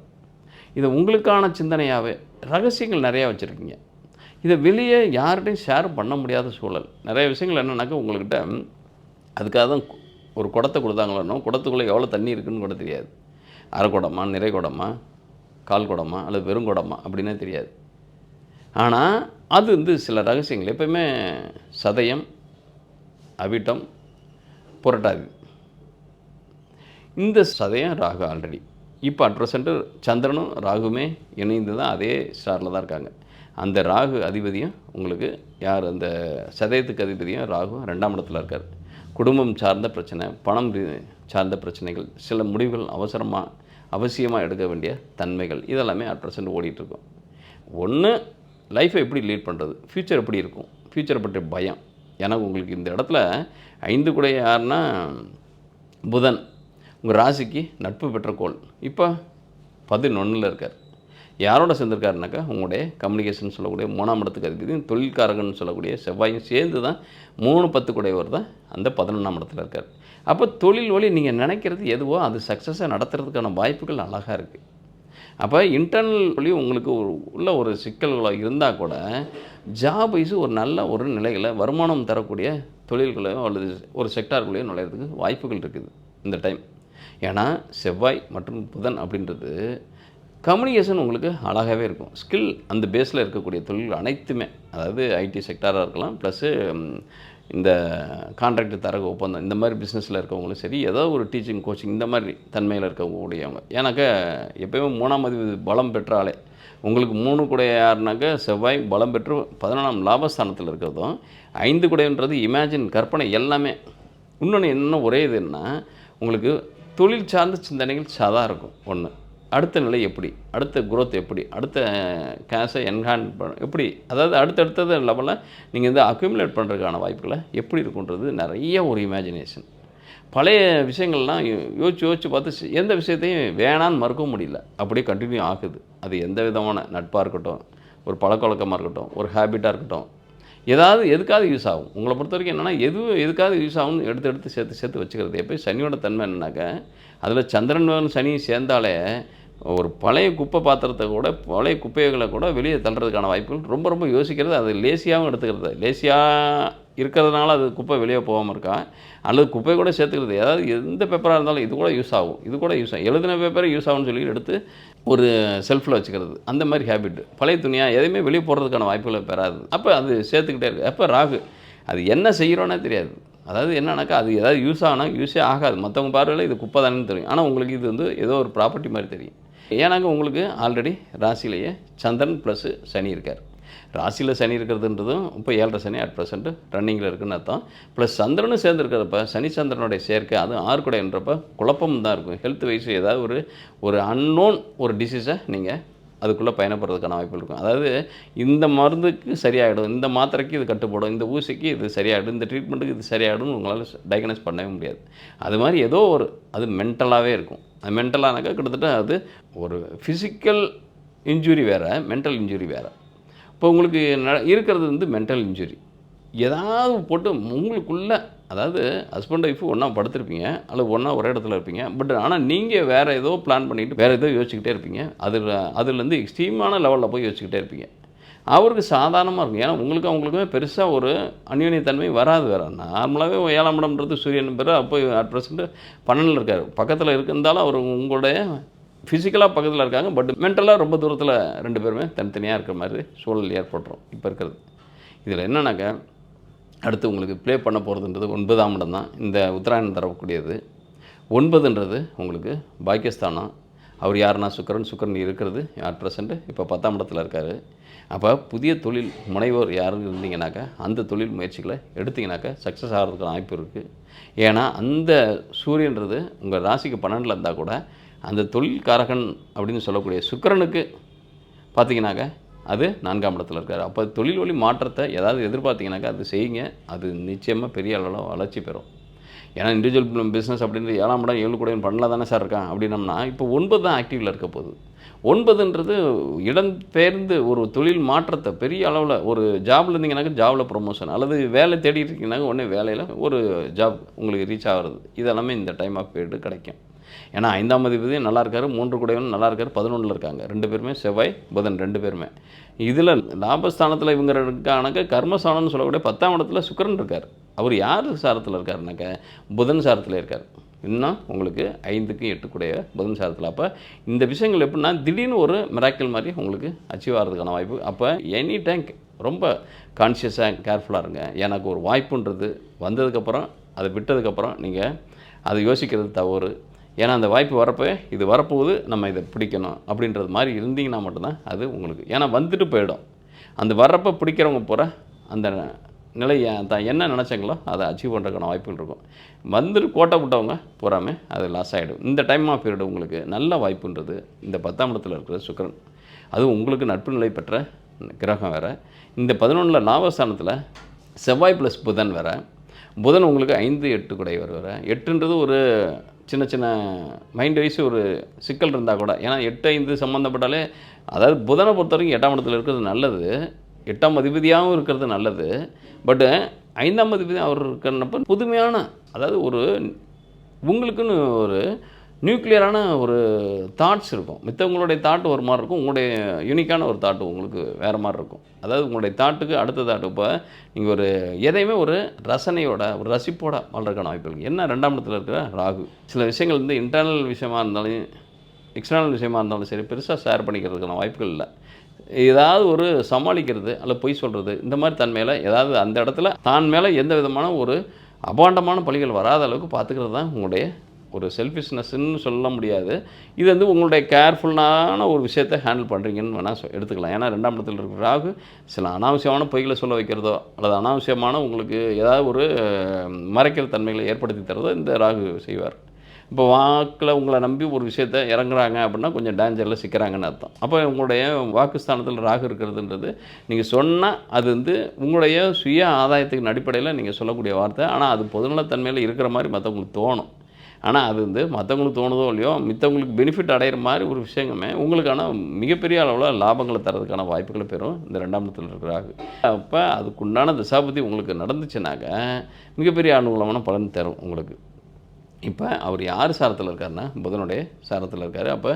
இதை உங்களுக்கான சிந்தனையாகவே ரகசியங்கள் நிறையா வச்சுருக்கீங்க. இதை வெளியே யார்கிட்டையும் ஷேர் பண்ண முடியாத சூழல். நிறைய விஷயங்கள் என்னென்னாக்கா உங்கள்கிட்ட அதுக்காக தான் ஒரு குடத்தை கொடுத்தாங்களோ குடத்துக்குள்ளே எவ்வளோ தண்ணி இருக்குன்னு கூட தெரியாது. அரை குடமா நிறை குடமா கால் குடமா அல்லது வெறும் குடமா அப்படின்னே தெரியாது. ஆனால் அது வந்து சில ரகசியங்கள். எப்பயுமே சதயம் அவிட்டம் புரட்டாது. இந்த சதயம் ராகு ஆல்ரெடி இப்போ அட் ப்ரெசண்ட்டு சந்திரனும் ராகுமே இணைந்து தான் அதே ஸ்டாரில் தான் இருக்காங்க. அந்த ராகு அதிபதியும் உங்களுக்கு யார் அந்த சதயத்துக்கு அதிபதியும் ராகு ரெண்டாம் இடத்துல இருக்கார். குடும்பம் சார்ந்த பிரச்சனை பணம் சார்ந்த பிரச்சனைகள் சில முடிவுகள் அவசரமாக அவசியமாக எடுக்க வேண்டிய தன்மைகள் இதெல்லாமே அட் ப்ரெசண்ட் ஓடிட்டுருக்கும் ஒன்று லைஃப்பை எப்படி லீட் பண்ணுறது ஃப்யூச்சர் எப்படி இருக்கும்? ஃப்யூச்சரை பற்றிய பயம். ஏன்னா உங்களுக்கு இந்த இடத்துல ஐந்து கூட யாருன்னா புதன். உங்கள் ராசிக்கு நட்பு பெற்ற கோள். இப்போ பதினொன்றில் இருக்கார். யாரோட சேர்ந்துருக்காருனாக்கா உங்களுடைய கம்யூனிகேஷன் சொல்லக்கூடிய மூணாம் இடத்துக்கு அதிபதியும் தொழில்காரகன் சொல்லக்கூடிய செவ்வாயும் சேர்ந்து தான் மூணு பத்து கூடையவர் தான் அந்த பதினொன்றாம் இடத்துல இருக்கார். அப்போ தொழில் வழி நீங்கள் நினைக்கிறது எதுவோ அது சக்ஸஸாக நடத்துறதுக்கான வாய்ப்புகள் அழகாக இருக்குது அப்போ இன்டர்னல் வழி உங்களுக்கு உள்ள ஒரு சிக்கல்களாக இருந்தால் கூட ஜாப் வைஸு ஒரு நல்ல ஒரு நிலையில் வருமானம் தரக்கூடிய தொழில்களையோ அல்லது ஒரு செக்டார்களையோ நுழையிறதுக்கு வாய்ப்புகள் இருக்குது இந்த டைம் ஏன்னா செவ்வாய் மற்றும் புதன் அப்படின்றது கம்யூனிகேஷன் உங்களுக்கு அழகாகவே இருக்கும். ஸ்கில் அந்த பேஸில் இருக்கக்கூடிய தொழில் அனைத்துமே அதாவது ஐடி செக்டாராக இருக்கலாம் ப்ளஸ்ஸு இந்த கான்ட்ராக்ட் தரக ஒப்பந்தம் இந்த மாதிரி பிஸ்னஸில் இருக்கவங்களும் சரி ஏதோ ஒரு டீச்சிங் கோச்சிங் இந்த மாதிரி தன்மையில் இருக்கக்கூடியவங்க. ஏன்னாக்கா எப்பயுமே மூணாம் அதிபதி பலம் பெற்றாலே உங்களுக்கு மூணு கூட யாருனாக்கா செவ்வாய் பலம் பெற்று பதினொன்றாம் லாபஸ்தானத்தில் இருக்கிறதும் ஐந்து குடைன்றது இமேஜின் கற்பனை எல்லாமே. இன்னொன்று என்ன ஒரே இதுன்னா உங்களுக்கு தொழில் சார்ந்த சிந்தனைகள் சாதா இருக்கும். ஒன்று அடுத்த நிலை எப்படி? அடுத்த குரோத் எப்படி? அடுத்த கேஷை என்ஹான் பண்ண எப்படி? அதாவது அடுத்தடுத்தது லெவலில் நீங்கள் வந்து அக்யூமுலேட் பண்ணுறதுக்கான வாய்ப்புகளை எப்படி இருக்குன்றது நிறைய ஒரு இமேஜினேஷன் பழைய விஷயங்கள்லாம் யோசிச்சு யோசிச்சு பார்த்து எந்த விஷயத்தையும் வேணான்னு மறுக்க முடியல. அப்படியே கண்டினியூ ஆகுது. அது எந்த விதமான நட்பாக இருக்கட்டும் ஒரு பழக்கவழக்கமாக இருக்கட்டும் ஒரு ஹேபிட்டாக இருக்கட்டும் ஏதாவது எதுக்காவது யூஸ் ஆகும். உங்களை பொறுத்த வரைக்கும் என்னென்னா எது எதுக்காவது யூஸ் ஆகும்னு எடுத்து எடுத்து சேர்த்து சேர்த்து வச்சுக்கிறது. எப்போ சனியோட தன்மை என்னன்னாக்க அதில் சந்திரன் சனியும் சேர்ந்தாலே ஒரு பழைய குப்பை பாத்திரத்தை கூட பழைய குப்பைகளை கூட வெளியே தள்ளுறதுக்கான வாய்ப்புகள் ரொம்ப ரொம்ப யோசிக்கிறது. அது லேசியாகவும் எடுத்துக்கிறது. லேசியாக இருக்கிறதுனால அது குப்பை வெளியே போகாமல் இருக்கா? அல்லது குப்பை கூட சேர்த்துக்கிறது. ஏதாவது எந்த பேப்பராக இருந்தாலும் இது கூட யூஸ் ஆகும். இது கூட யூஸ் ஆகும். எழுதின பேப்பரே யூஸ் ஆகும்னு சொல்லி எடுத்து ஒரு செல்ஃபில் வச்சுக்கிறது. அந்த மாதிரி ஹேபிட் பழைய துணியாக எதையுமே வெளியே போடுறதுக்கான வாய்ப்புகளை பெறாது. அப்போ அது சேர்த்துக்கிட்டே இருக்குது அப்போ ராகு அது என்ன செய்கிறோன்னே தெரியாது. அதாவது என்னன்னாக்கா அது ஏதாவது யூஸ் ஆனால் யூஸே ஆகாது. மற்றவங்க பார்வையில் இது குப்பை தானே தெரியும். ஆனால் உங்களுக்கு இது வந்து ஏதோ ஒரு ப்ராப்பர்ட்டி மாதிரி தெரியும். ஏன்னாக்க உங்களுக்கு ஆல்ரெடி ராசியிலேயே சந்திரன் ப்ளஸ்ஸு சனி இருக்கார். ராசியில் சனி இருக்கிறதுன்றதும் இப்போ ஏழரை சனி அட் ப்ரெசென்ட் ரன்னிங்கில் இருக்குன்னு அர்த்தம். ப்ளஸ் சந்திரனும் சேர்ந்துருக்கிறப்ப சனி சந்திரனுடைய சேர்க்கை அதுவும் ஆறுக்குடைன்றப்ப குழப்பம் தான் இருக்கும். ஹெல்த் வைஸ் ஏதாவது ஒரு ஒரு அன்னோன் ஒரு டிசீஸை நீங்கள் அதுக்குள்ளே பயணப்படுறதுக்கான வாய்ப்பு இருக்கும். அதாவது இந்த மருந்துக்கு சரியாயிடும் இந்த மாத்திரைக்கு இது கட்டுப்படும் இந்த ஊசிக்கு இது சரியாயிடும் இந்த ட்ரீட்மெண்ட்டுக்கு இது சரியாயிடும்னு உங்களால் டயக்னைஸ் பண்ணவே முடியாது. அது மாதிரி ஏதோ ஒரு அது மென்டலாகவே இருக்கும். அது மென்டலானாக்கா கிட்டத்தட்ட அது ஒரு ஃபிசிக்கல் இன்ஜுரி வேறு மென்டல் இன்ஜுரி வேறு. இப்போ உங்களுக்கு ந- இருக்கிறது வந்து மென்டல் இன்ஜுரி ஏதாவது போட்டு உங்களுக்குள்ளே அதாவது ஹஸ்பண்ட் ஒய்ஃபு ஒன்றா படுத்திருப்பீங்க அல்லது ஒன்றா ஒரே இடத்துல இருப்பீங்க பட் ஆனால் நீங்கள் வேறு ஏதோ பிளான் பண்ணிவிட்டு வேறு ஏதோ யோசிச்சுக்கிட்டே இருப்பீங்க. அதில் அதுலேருந்து எக்ஸ்ட்ரீமான லெவலில் போய் யோசிச்சுக்கிட்டே இருப்பீங்க. அவருக்கு சாதாரணமாக இருக்கும். ஏன்னா உங்களுக்கு அவங்களுக்குமே பெருசாக ஒரு அந்யோன்யத்தன்மை வராது வேறு. நார்மலாகவே ஏழாம் இடம்ன்றது சூரியன் பேர் அப்போ அட் ப்ரெசென்ட் பன்னெண்டில் இருக்கார். பக்கத்தில் இருந்தாலும் அவர் உங்களுடைய ஃபிசிக்கலாக பக்கத்தில் இருக்காங்க பட் மென்டலாக ரொம்ப தூரத்தில் ரெண்டு பேருமே தனித்தனியாக இருக்கிற மாதிரி சூழல் ஏற்பட்டுரும். இப்போ இருக்கிறது. இதில் என்னன்னாக்கா அடுத்து உங்களுக்கு ப்ளே பண்ண போகிறதுன்றது ஒன்பதாம் இடம் தான். இந்த உத்தராயணம் தரக்கூடியது. ஒன்பதுன்றது உங்களுக்கு பாக்கியஸ்தானம். அவர் யாருன்னா சுக்கரன். சுக்கரன் இருக்கிறது யார் ப்ரெசண்ட்டு இப்போ பத்தாம் இடத்துல இருக்கார். அப்போ புதிய தொழில் முனைவோர் யாரும் இருந்தீங்கனாக்கா அந்த தொழில் முயற்சிகளை எடுத்திங்கனாக்கா சக்ஸஸ் ஆகிறதுக்கு வாய்ப்பு இருக்குது ஏன்னா அந்த சூரியன்றது உங்கள் ராசிக்கு பன்னெண்டில் இருந்தால் கூட அந்த தொழில்காரகன் அப்படின்னு சொல்லக்கூடிய சுக்கிரனுக்கு பார்த்தீங்கன்னாக்கா அது நான்காம் இடத்துல இருக்கார். அப்போ தொழில் வழி மாற்றத்தை ஏதாவது எதிர்பார்த்தீங்கன்னாக்கா அது செய்யுங்க. அது நிச்சயமாக பெரிய அளவில் வளர்ச்சி பெறும். ஏன்னா இண்டிவிஜுவல் பிஸ்னஸ் அப்படின்றது ஏழாம் இடம் ஏழு கூட பண்ணல தானே சார் இருக்கான் அப்படின்னம்னா இப்போ ஒன்பது தான் ஆக்டிவில் இருக்க போகுது. ஒன்பதுன்றது இடம் பெயர்ந்து ஒரு தொழில் மாற்றத்தை பெரிய அளவில் ஒரு ஜாபில் இருந்தீங்கன்னாக்கா ஜாபில் ப்ரொமோஷன் அல்லது வேலை தேடிட்டு இருக்கீங்கன்னாக்க உடனே வேலையில் ஒரு ஜாப் உங்களுக்கு ரீச் ஆகிறது. இதெல்லாமே இந்த டைம் ஆஃப் பீரியடு கிடைக்கும். ஏன்னா ஐந்தாம் அதிபதி நல்லா இருக்காரு மூன்று குடையவன் நல்லா இருக்காரு பதினொன்றில் இருக்காங்க. ரெண்டு பேருமே செவ்வாய் புதன் ரெண்டு பேருமே. இதில் லாபஸ்தானத்தில் இவங்க இருக்கானாக்க கர்மஸ்தானம்னு சொல்லக்கூடிய பத்தாம் இடத்துல சுக்கரன் இருக்கார். அவர் யார் சாரத்தில் இருக்காருனாக்க? புதன் சாரத்தில் இருக்கார். இன்னும் உங்களுக்கு ஐந்துக்கு எட்டுக்குடைய புதன் சாரத்தில். அப்போ இந்த விஷயங்கள் எப்படின்னா திடீர்னு ஒரு மிராக்கிள் மாதிரி உங்களுக்கு அச்சீவ் ஆகிறதுக்கான வாய்ப்பு. அப்போ எனி டைம் ரொம்ப கான்ஷியஸாக கேர்ஃபுல்லாக இருங்க. எனக்கு ஒரு வாய்ப்புன்றது வந்ததுக்கப்புறம் அதை விட்டதுக்கப்புறம் நீங்கள் அதை யோசிக்கிறது தவறு. ஏன்னா அந்த வாய்ப்பு வரப்போ இது வரப்போகுது நம்ம இதை பிடிக்கணும் அப்படின்றது மாதிரி இருந்தீங்கன்னா மட்டும்தான் அது உங்களுக்கு ஏன்னா வந்துட்டு போயிடும். அந்த வர்றப்போ பிடிக்கிறவங்க போகிற அந்த நிலை தான் என்ன நினச்சாங்களோ அதை அச்சீவ் பண்ணுறதுக்கான வாய்ப்புகள் இருக்கும். வந்துட்டு கோட்டை விட்டவங்க பூராமே அது லாஸ் ஆகிடும் இந்த டைம் ஆஃப் பீரியட் உங்களுக்கு நல்ல வாய்ப்புன்றது இந்த பத்தாம் இடத்துல இருக்கிற சுக்கரன். அதுவும் உங்களுக்கு நட்பு நிலை பெற்ற கிரகம் வேறு. இந்த பதினொன்றில் லாபஸ்தானத்தில் செவ்வாய் ப்ளஸ் புதன் வேறு. புதன் உங்களுக்கு ஐந்து எட்டு குடையவர் வேறு. எட்டுன்றது ஒரு சின்ன சின்ன மைண்ட் வைஸ் ஒரு சிக்கல் இருந்தால் கூட. ஏன்னா எட்டு ஐந்து சம்மந்தப்பட்டாலே அதாவது புதனை பொறுத்த வரைக்கும் எட்டாம் இடத்துல இருக்கிறது நல்லது. எட்டாம் அதிபதியாகவும் இருக்கிறது நல்லது. பட்டு ஐந்தாம் அதிபதி அவர் இருக்கிறப்ப புதுமையான அதாவது ஒரு உங்களுக்குன்னு ஒரு நியூக்ளியரான ஒரு தாட்ஸ் இருக்கும். மித்தவங்களுடைய தாட் ஒரு மாதிரி இருக்கும். உங்களுடைய யூனிக்கான ஒரு தாட்டு உங்களுக்கு வேறு மாதிரி இருக்கும். அதாவது உங்களுடைய தாட்டுக்கு அடுத்த தாட்டு இப்போ நீங்கள் ஒரு எதையுமே ஒரு ரசனையோட ஒரு ரசிப்போட வாழ்றதுக்கான வாய்ப்பு இருக்குது என்ன? ரெண்டாம் இடத்துல இருக்கிற ராகு. சில விஷயங்கள் வந்து இன்டர்னல் விஷயமா இருந்தாலும் எக்ஸ்டர்னல் விஷயமா இருந்தாலும் சரி பெருசாக ஷேர் பண்ணிக்கிறதுக்கான வாய்ப்புகள் இல்லை. ஏதாவது ஒரு சமாளிக்கிறது அல்ல பொய் சொல்கிறது இந்த மாதிரி தன்மையில் ஏதாவது அந்த இடத்துல தான் மேலே எந்த விதமான ஒரு அபாண்டமான பழிகள் வராத அளவுக்கு பார்த்துக்கிறது தான் உங்களுடைய ஒரு செல்ஃபிஷ்னஸ்ன்னு சொல்ல முடியாது. இது வந்து உங்களுடைய கேர்ஃபுல்லான ஒரு விஷயத்தை ஹேண்டில் பண்ணுறீங்கன்னு வேணால் எடுத்துக்கலாம். ஏன்னா ரெண்டாம் இடத்துல இருக்கிற ராகு சில அனாவசியமான பொய்களை சொல்ல வைக்கிறதோ அல்லது அனாவசியமான உங்களுக்கு ஏதாவது ஒரு மறைக்கிற தன்மைகளை ஏற்படுத்தி தரதோ இந்த ராகு செய்வார். இப்போ வாக்கில் உங்களை நம்பி ஒரு விஷயத்த இறங்குறாங்க அப்படின்னா கொஞ்சம் டேஞ்சரில் சிக்கிறாங்கன்னு அர்த்தம். அப்போ உங்களுடைய வாக்குஸ்தானத்தில் ராகு இருக்கிறதுன்றது நீங்கள் சொன்னால் அது வந்து உங்களுடைய சுய ஆதாயத்துக்கு அடிப்படையில் நீங்கள் சொல்லக்கூடிய வார்த்தை. ஆனால் அது பொதுநலத்தன்மையில் இருக்கிற மாதிரி மற்றவங்களுக்கு தோணும். ஆனால் அது வந்து மற்றவங்களுக்கு தோணுதோ இல்லையோ மித்தவங்களுக்கு பெனிஃபிட் அடைகிற மாதிரி ஒரு விஷயங்கமே உங்களுக்கான மிகப்பெரிய அளவில் லாபங்களை தரதுக்கான வாய்ப்புகளை பெறும். இந்த ரெண்டாம் இடத்துல இருக்கிறாங்க அப்போ அதுக்குண்டான திசாபதி உங்களுக்கு நடந்துச்சுனாக்க மிகப்பெரிய அனுகூலமான பலன் தரும் உங்களுக்கு. இப்போ அவர் யார் சாரத்தில் இருக்காருன்னா புதனுடைய சாரத்தில் இருக்கார். அப்போ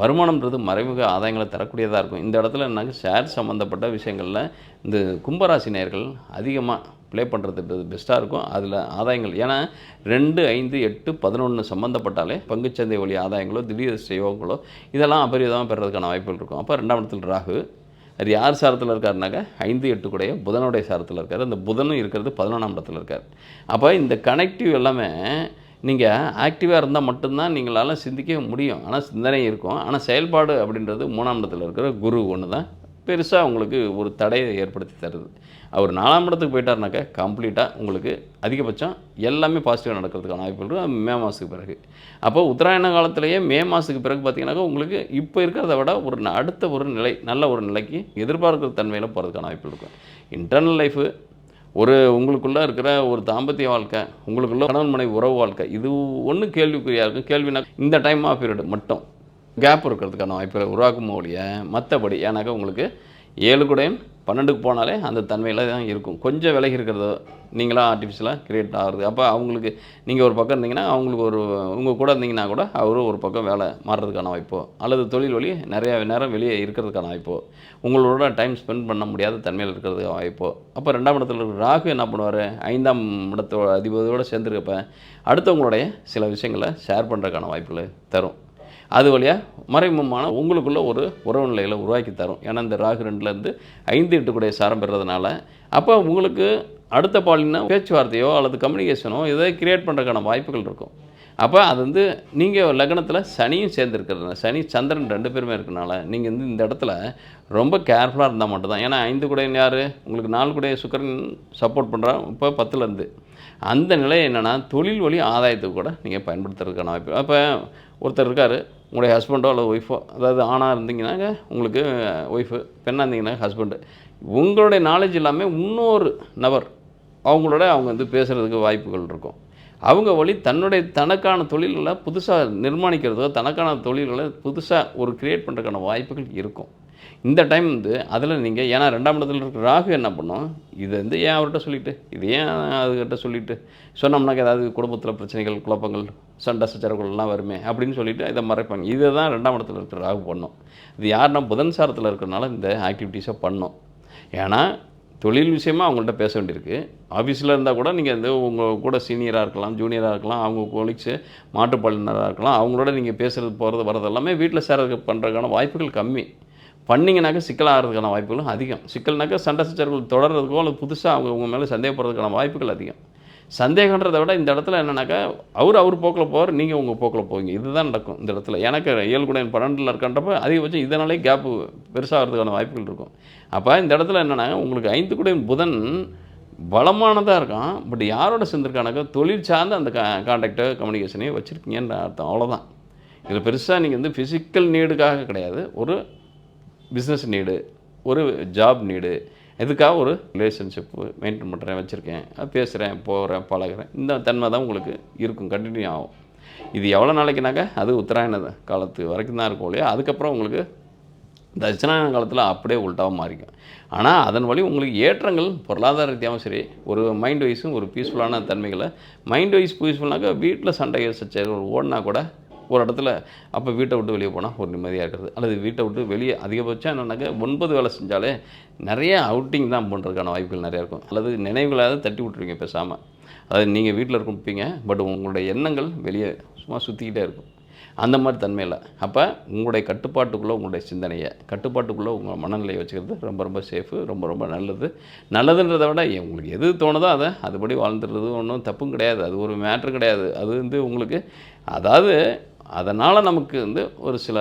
வருமானம்ன்றது மறைமுக ஆதாயங்களை தரக்கூடியதாக இருக்கும். இந்த இடத்துல என்னங்க ஷேர் சம்மந்தப்பட்ட விஷயங்களில் இந்த கும்பராசி நேயர்கள் அதிகமாக ப்ளே பண்ணுறதுன்றது பெஸ்ட்டாக இருக்கும். அதில் ஆதாயங்கள் ஏன்னா ரெண்டு ஐந்து எட்டு பதினொன்று சம்மந்தப்பட்டாலே பங்குச்சந்தை வழி ஆதாயங்களோ திடீர் செய்வங்களோ இதெல்லாம் அபரிதமாக பெறதுக்கான வாய்ப்புகள் இருக்கும். அப்போ ரெண்டாம் இடத்துல ராகு. அது யார் சாரத்தில் இருக்காருனாக்கா ஐந்து எட்டு கூடைய புதனுடைய சாரத்தில் இருக்கார். அந்த புதனும் இருக்கிறது பதினொன்றாம் இடத்துல இருக்கார். அப்போ இந்த கனெக்டிவ் எல்லாமே நீங்கள் ஆக்டிவாக இருந்தால் மட்டும்தான் நீங்களால் சிந்திக்க முடியும். ஆனால் சிந்தனை இருக்கும். ஆனால் செயல்பாடு அப்படின்றது மூணாம் இடத்துல இருக்கிற குரு ஒன்று தான் பெருசாக உங்களுக்கு ஒரு தடையை ஏற்படுத்தி தருது. அவர் நாலாம் இடத்துக்கு போயிட்டாருனாக்கா கம்ப்ளீட்டாக உங்களுக்கு அதிகபட்சம் எல்லாமே பாசிட்டிவாக நடக்கிறதுக்கான வாய்ப்பு இருக்குது மே மாதத்துக்கு பிறகு. அப்போ உத்தராயண காலத்திலேயே மே மாதத்துக்கு பிறகு பார்த்தீங்கன்னாக்கா உங்களுக்கு இப்போ இருக்கிறத விட ஒரு அடுத்த ஒரு நிலை நல்ல ஒரு நிலைக்கு எதிர்பார்க்குற தன்மையில் போகிறதுக்கான வாய்ப்பு இருக்கும் இன்டர்னல் லைஃபு ஒரு உங்களுக்குள்ளே இருக்கிற ஒரு தாம்பத்திய வாழ்க்கை உங்களுக்குள்ள கணவன் மனைவி உறவு வாழ்க்கை இது ஒன்றும் கேள்விக்குறியாக இருக்கும். கேள்வினா இந்த டைம் ஆஃப் பீரியட் மட்டும். கேப் இருக்கிறதுக்கான வாய்ப்புகளை உருவாக்கும் ஒழிய மற்றபடி ஏன்னாக்கா உங்களுக்கு ஏழு கூடையும் பன்னெண்டுக்கு போனாலே அந்த தன்மையில் தான் இருக்கும். கொஞ்சம் விலகி இருக்கிறதோ நீங்களாம் ஆர்டிஃபிஷியலாக கிரியேட் ஆகிறது. அப்போ அவங்களுக்கு நீங்கள் ஒரு பக்கம் இருந்தீங்கன்னா அவங்களுக்கு ஒரு உங்கள் கூட இருந்தீங்கன்னா கூட அவரும் ஒரு பக்கம் வேலை மாறுறதுக்கான வாய்ப்போ அல்லது தொழில் வழி நிறையா நேரம் வெளியே இருக்கிறதுக்கான வாய்ப்போ உங்களோட டைம் ஸ்பெண்ட் பண்ண முடியாத தன்மையில் இருக்கிறதுக்கு வாய்ப்போ. அப்போ ரெண்டாம் இடத்துல இருக்கிற ராகு என்ன பண்ணுவார்? ஐந்தாம் இடத்தோட அதிபதியோடு சேர்ந்துருக்கப்ப அடுத்தவங்களுடைய சில விஷயங்களை ஷேர் பண்ணுறதுக்கான வாய்ப்புகளை தரும். அது வழியாக மறைமுகமான உங்களுக்குள்ள ஒரு உறவு நிலைகளை உருவாக்கி தரும். ஏன்னா இந்த ராகு ரெண்டுலேருந்து ஐந்து எட்டுக்குடைய சாரம் பெறுறதுனால அப்போ உங்களுக்கு அடுத்த பாலினா பேச்சுவார்த்தையோ அல்லது கம்யூனிகேஷனோ இதை கிரியேட் பண்ணுறதுக்கான வாய்ப்புகள் இருக்கும். அப்போ அது வந்து நீங்கள் லக்னத்தில் சனியும் சேர்ந்துருக்கிறது சனி சந்திரன் ரெண்டு பேருமே இருக்கனால நீங்கள் வந்து இந்த இடத்துல ரொம்ப கேர்ஃபுல்லாக இருந்தால் மட்டும்தான். ஏன்னா ஐந்து குடையன் யார்? உங்களுக்கு நாலு குடைய சுக்கரன் சப்போர்ட் பண்ணுறான் இப்போ பத்துலேருந்து. அந்த நிலை என்னென்னா தொழில் வழி ஆதாயத்துக்கு கூட நீங்கள் பயன்படுத்துறதுக்கான வாய்ப்பு. அப்போ ஒருத்தர் இருக்கார் உங்களுடைய ஹஸ்பண்டோ அல்லது ஒய்ஃபோ அதாவது ஆணாக இருந்தீங்கன்னாக்க உங்களுக்கு ஒய்ஃபு பெண்ணாக இருந்தீங்கன்னா ஹஸ்பண்டு உங்களுடைய நாலேஜ் இல்லாமல் இன்னொரு நபர் அவங்களோட அவங்க வந்து பேசுகிறதுக்கு வாய்ப்புகள் இருக்கும். அவங்க வழி தன்னுடைய தனக்கான தொழில்களை புதுசாக நிர்மாணிக்கிறதோ தனக்கான தொழில்களை புதுசாக ஒரு க்ரியேட் பண்ணுறதுக்கான வாய்ப்புகள் இருக்கும். இந்த டைம் வந்து அதில் நீங்கள் ஏன்னா ரெண்டாம் இடத்துல இருக்கிற ராகு என்ன பண்ணும்? இது வந்து ஏன் அவர்கிட்ட சொல்லிட்டு? இது ஏன் அதுகிட்ட சொல்லிட்டு? சொன்னோம்னாக்க ஏதாவது குடும்பத்தில் பிரச்சனைகள் குழப்பங்கள் சண்டை சச்சரவுகள்லாம் வருமே அப்படின்னு சொல்லிட்டு இதை மறைப்பாங்க. இதை தான் ரெண்டாம் இடத்துல இருக்கிற ராகு பண்ணும். இது யாருன்னா புதன் சாரத்தில் இருக்கிறனால இந்த ஆக்டிவிட்டீஸை பண்ணும். ஏன்னா தொழில் விஷயமாக அவங்கள்ட்ட பேச வேண்டியிருக்கு. ஆஃபீஸில் இருந்தால் கூட நீங்கள் வந்து உங்கள் கூட சீனியராக இருக்கலாம் ஜூனியராக இருக்கலாம் அவங்க கொலீக்ஸு மாற்றுப்பாளினராக இருக்கலாம். அவங்களோட நீங்கள் பேசுகிறது போகிறது வர்றது எல்லாமே வீட்டில் சேர பண்ணுறதுக்கான வாய்ப்புகள் கம்மி. பண்ணிங்கனாக்கா சிக்கலாகிறதுக்கான வாய்ப்புகளும் அதிகம். சிக்கல்னாக்கா சண்டை சச்சரவுகள் தொடர்றதுக்கோ அல்லது புதுசாக அவங்க உங்கள் மேலே சந்தேகப்படுறதுக்கான வாய்ப்புகள் அதிகம். சந்தேகன்றதை விட இந்த இடத்துல என்னன்னாக்கா அவர் அவர் போக்கில் போவார் நீங்கள் உங்கள் போக்கில் போவீங்க. இதுதான் நடக்கும் இந்த இடத்துல. எனக்கு ஏழு பன்னெண்டில் இருக்கின்றப்ப அதிகபட்சம் இதனாலே கேப்பு பெருசாகிறதுக்கான வாய்ப்புகள் இருக்கும். அப்போ இந்த இடத்துல என்னென்னா உங்களுக்கு ஐந்து குடையும் புதன் பலமானதாக இருக்கான். பட் யாரோட சேர்ந்துருக்கானாக்கா தொழில் சார்ந்த அந்த கா கான்டாக்டை கம்யூனிகேஷனையும் வச்சுருக்கீங்கன்ற அர்த்தம். அவ்வளோதான் இதில் பெருசாக நீங்கள் வந்து ஃபிசிக்கல் நீடுக்காக கிடையாது. ஒரு பிஸ்னஸ் நீடு ஒரு ஜாப் நீடு இதுக்காக ஒரு ரிலேஷன்ஷிப்பு மெயின்டைன் பண்ணுறேன் வச்சுருக்கேன். பேசுகிறேன் போகிறேன் பழகுறேன். இந்த தன்மை தான் உங்களுக்கு இருக்கும் கண்டினியூ ஆகும். இது எவ்வளோ நாளைக்குனாக்கா? அது உத்தராயண காலத்து வரைக்கும் தான் இருக்கும் இல்லையா? அதுக்கப்புறம் உங்களுக்கு தட்சிணாயன காலத்தில் அப்படியே உள்டாவாக மாறிக்கும். ஆனால் அதன் வழி உங்களுக்கு ஏற்றங்கள் பொருளாதார ரீதியாகவும் சரி ஒரு மைண்ட் வைஸும் ஒரு பீஸ்ஃபுல்லான தன்மைகளை மைண்ட் வைஸ் பீஸ்ஃபுல்னாக்கா வீட்டில் சண்டை சச்சை ஓடினா கூட ஒரு இடத்துல அப்போ வீட்டை விட்டு வெளியே போனால் ஒரு நிம்மதியாக இருக்கிறது. அல்லது வீட்டை விட்டு வெளியே அதிகபட்சம் என்னென்னாக்க ஒன்பது வேலை செஞ்சாலே நிறைய அவுட்டிங் தான் பண்ணுறதுக்கான வாய்ப்புகள் நிறையா இருக்கும். அல்லது நினைவுகளாவது தட்டி விட்டுருவீங்க பேசாமல் அதாவது நீங்கள் வீட்டில் இருப்பீங்க பட் உங்களுடைய எண்ணங்கள் வெளியே சும்மா சுற்றிக்கிட்டே இருக்கும். அந்த மாதிரி தன்மையில் அப்போ உங்களுடைய கட்டுப்பாட்டுக்குள்ளே உங்களுடைய சிந்தனையை கட்டுப்பாட்டுக்குள்ளே உங்கள் மனநிலையை வச்சுக்கிறது ரொம்ப ரொம்ப சேஃபு ரொம்ப ரொம்ப நல்லது. நல்லதுன்றதை விட உங்களுக்கு எது தோணுதோ அதை அதுபடி வாழ்ந்துடுறது ஒன்றும் தப்பும் கிடையாது. அது ஒரு மேட்ரு கிடையாது. அது வந்து உங்களுக்கு அதாவது அதனால் நமக்கு வந்து ஒரு சில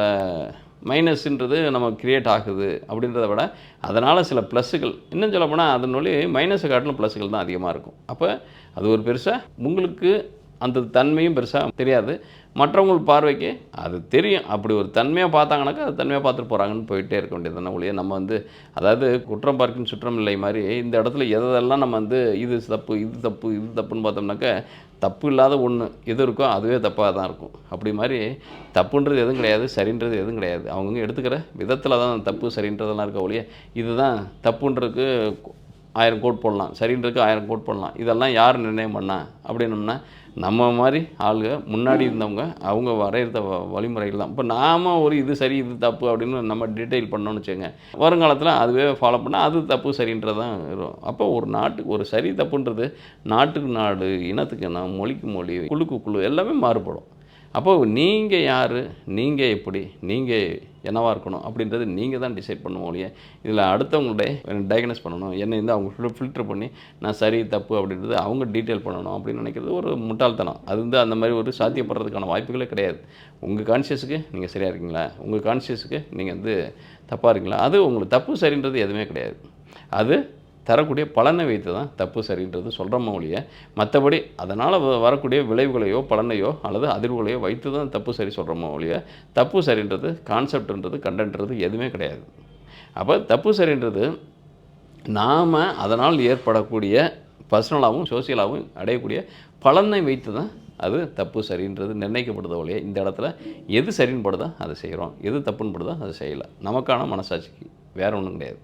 மைனஸ்ன்றது நம்ம க்ரியேட் ஆகுது அப்படின்றத விட அதனால் சில ப்ளஸ்ஸுகள் இன்னும் சொல்ல போனால் அதன் மைனஸை காட்டிலும் ப்ளஸ்ஸுகள் தான் அதிகமாக இருக்கும். அப்போ அது ஒரு பெருசாக உங்களுக்கு அந்த தன்மையும் பெருசாக தெரியாது. மற்றவங்களுக்கு பார்வைக்கு அது தெரியும். அப்படி ஒரு தன்மையாக பார்த்தாங்கனாக்கா அது தன்மையாக பார்த்துட்டு போகிறாங்கன்னு போயிட்டே இருக்க வேண்டியது தானே ஒழிய நம்ம வந்து அதாவது குற்றம் பார்க்கும் சுற்றம் இல்லை மாதிரி இந்த இடத்துல எதெல்லாம் நம்ம வந்து இது தப்பு இது தப்பு இது தப்புன்னு பார்த்தோம்னாக்கா தப்பு இல்லாத ஒன்று எது இருக்கோ அதுவே தப்பாக தான் இருக்கும். அப்படி மாதிரி தப்புன்றது எதுவும் கிடையாது சரின்றது எதுவும் கிடையாது. அவங்கவுங்க எடுத்துக்கிற விதத்தில் தான் தப்பு சரின்றதெல்லாம் இருக்க ஒழிய இதுதான் தப்புன்றதுக்கு ஆயிரம் கோட் போடலாம் சரின்றதுக்கு ஆயிரம் கோட் போடலாம். இதெல்லாம் யார் நிர்ணயம் பண்ணா? அப்படின்னம்னா நம்ம மாதிரி ஆளுங்க முன்னாடி இருந்தவங்க அவங்க வரைகிறத வ- வழிமுறைகள் தான். இப்போ நாம ஒரு இது சரி இது தப்பு அப்படின்னு நம்ம டீட்டெயில் பண்ணோம்னு வச்சுக்கோங்க. வருங்காலத்தில் அதுவே ஃபாலோ பண்ணால் அது தப்பு சரின்றது தான் வரும். அப்போ ஒரு நாட்டுக்கு ஒரு சரி தப்புன்றது நாட்டுக்கு நாடு இனத்துக்கு இனம் மொழிக்கு மொழி குழுக்கு குழு எல்லாமே மாறுபடும். அப்போ நீங்கள் யார்? நீங்கள் எப்படி? நீங்கள் என்னவாக இருக்கணும்? அப்படின்றது நீங்கள் தான் டிசைட் பண்ணுவோம் இல்லையா இதில் அடுத்தவங்களுடைய டயக்னஸ் பண்ணணும். என்ன வந்து அவங்க ஃபில்டர் பண்ணி நான் சரி தப்பு அப்படின்றது அவங்க டீட்டெயில் பண்ணணும் அப்படின்னு நினைக்கிறது ஒரு முட்டாள்தனம். அது வந்து அந்த மாதிரி ஒரு சாத்தியப்படுறதுக்கான வாய்ப்புகளே கிடையாது. உங்கள் கான்ஷியஸுக்கு நீங்கள் சரியாக இருக்கீங்களா? உங்கள் கான்ஷியஸுக்கு நீங்கள் வந்து தப்பாக இருக்கீங்களா? அது உங்களுக்கு தப்பு சரின்றது எதுவுமே கிடையாது. அது தரக்கூடிய பலனை வைத்து தான் தப்பு சரின்றது சொல்கிறோமோ ஒழிய மற்றபடி அதனால் வரக்கூடிய விளைவுகளையோ பலனையோ அல்லது அதிர்வுகளையோ வைத்து தான் தப்பு சரி சொல்கிறோமோ ஒழிய தப்பு சரின்றது கான்செப்ட்ன்றது கண்டென்ட்ன்றது எதுவுமே கிடையாது. அப்போ தப்பு சரின்றது நாம் அதனால் ஏற்படக்கூடிய பர்சனலாகவும் சோசியலாகவும் அடையக்கூடிய பலனை வைத்து தான் அது தப்பு சரின்றது நிர்ணயிக்கப்படுதோ ஒழிய இந்த இடத்துல எது சரின்னு படுதோ அதை செய்கிறோம் எது தப்புன்னு படுதோ அதை செய்யலை. நமக்கான மனசாட்சிக்கு வேறு ஒன்றும் கிடையாது.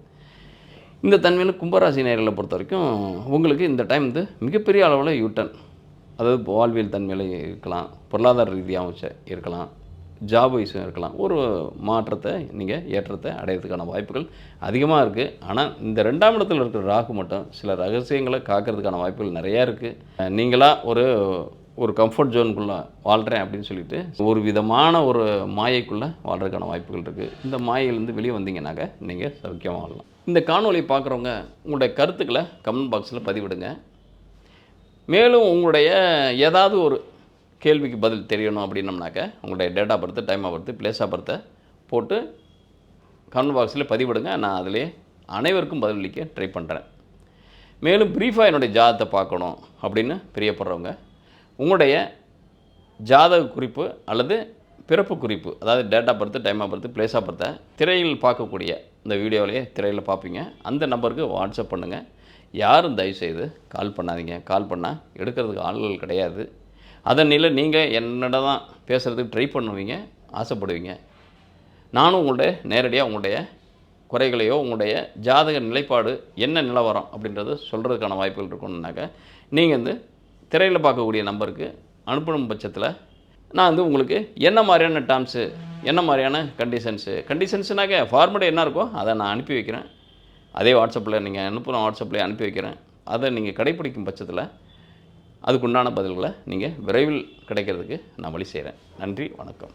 இந்த தன்மையில் கும்பராசி நேர்களை பொறுத்த வரைக்கும் உங்களுக்கு இந்த டைம் வந்து மிகப்பெரிய அளவில் யூட்டன் அதாவது வாழ்வியல் தன்மையில் இருக்கலாம் பொருளாதார ரீதியாகவும் இருக்கலாம் ஜாப் வைஸும் இருக்கலாம். ஒரு மாற்றத்தை நீங்கள் ஏற்றத்தை அடையிறதுக்கான வாய்ப்புகள் அதிகமாக இருக்குது ஆனால் இந்த ரெண்டாம் இடத்துல இருக்கிற ராகு மட்டும் சில ரகசியங்களை காக்கிறதுக்கான வாய்ப்புகள் நிறையா இருக்குது நீங்களாக ஒரு ஒரு கம்ஃபர்ட் ஜோனுக்குள்ளே வாழ்கிறேன் அப்படின்னு சொல்லிட்டு ஒரு விதமான ஒரு மாயைக்குள்ளே வாழ்கிறதுக்கான வாய்ப்புகள் இருக்குது இந்த மாயையிலேருந்து வெளியே வந்தீங்கன்னாக்க நீங்கள் சௌக்கியமாக வாழலாம். இந்த காணொலியை பார்க்குறவங்க உங்களுடைய கருத்துக்களை கமெண்ட் பாக்ஸில் பதிவிடுங்க. மேலும் உங்களுடைய ஏதாவது ஒரு கேள்விக்கு பதில் தெரியணும் அப்படின்னம்னாக்க உங்களுடைய date of birth time of birth place of பர்த்தை போட்டு கமெண்ட் பாக்ஸில் பதிவிடுங்க. நான் அதிலே அனைவருக்கும் பதிலளிக்க ட்ரை பண்ணுறேன் மேலும் ப்ரீஃபாக என்னுடைய ஜாதத்தை பார்க்கணும் அப்படின்னு பிரியப்படுறவங்க உங்களுடைய ஜாதக குறிப்பு அல்லது பிறப்பு குறிப்பு அதாவது date of birth time of birth place of பர்த்தை திரையில் பார்க்கக்கூடிய இந்த வீடியோவிலேயே திரையில் பார்ப்பீங்க. அந்த நம்பருக்கு வாட்ஸ்அப் பண்ணுங்கள் யாரும் தயவுசெய்து கால் பண்ணாதீங்க. கால் பண்ணால் எடுக்கிறதுக்கு ஆள்கள் கிடையாது. அதனில நீங்கள் என்னிட தான் பேசுகிறதுக்கு ட்ரை பண்ணுவீங்க ஆசைப்படுவீங்க. நானும் உங்களுடைய நேரடியாக உங்களுடைய குறைகளையோ உங்களுடைய ஜாதக நிலைப்பாடு என்ன நிலவரம் அப்படின்றத சொல்கிறதுக்கான வாய்ப்புகள் இருக்கணுன்னாக்க நீங்கள் வந்து திரையில் பார்க்கக்கூடிய நம்பருக்கு அனுப்பணும் பட்சத்தில் நான் வந்து உங்களுக்கு என்ன மாதிரியான டேர்ம்ஸு என்ன மாதிரியான கண்டிஷன்ஸு கண்டிஷன்ஸுனாக்க ஃபார்மேட் என்ன இருக்கோ அதை நான் அனுப்பி வைக்கிறேன். அதே வாட்ஸ்அப்பில் நீங்கள் அனுப்புகிற வாட்ஸ்அப்பில் அனுப்பி வைக்கிறேன். அதை நீங்கள் கடைப்பிடிக்கும் பட்சத்தில் அதுக்குண்டான பதில்களை நீங்கள் விரைவில் கிடைக்கிறதுக்கு நான் வழி செய்கிறேன் நன்றி வணக்கம்.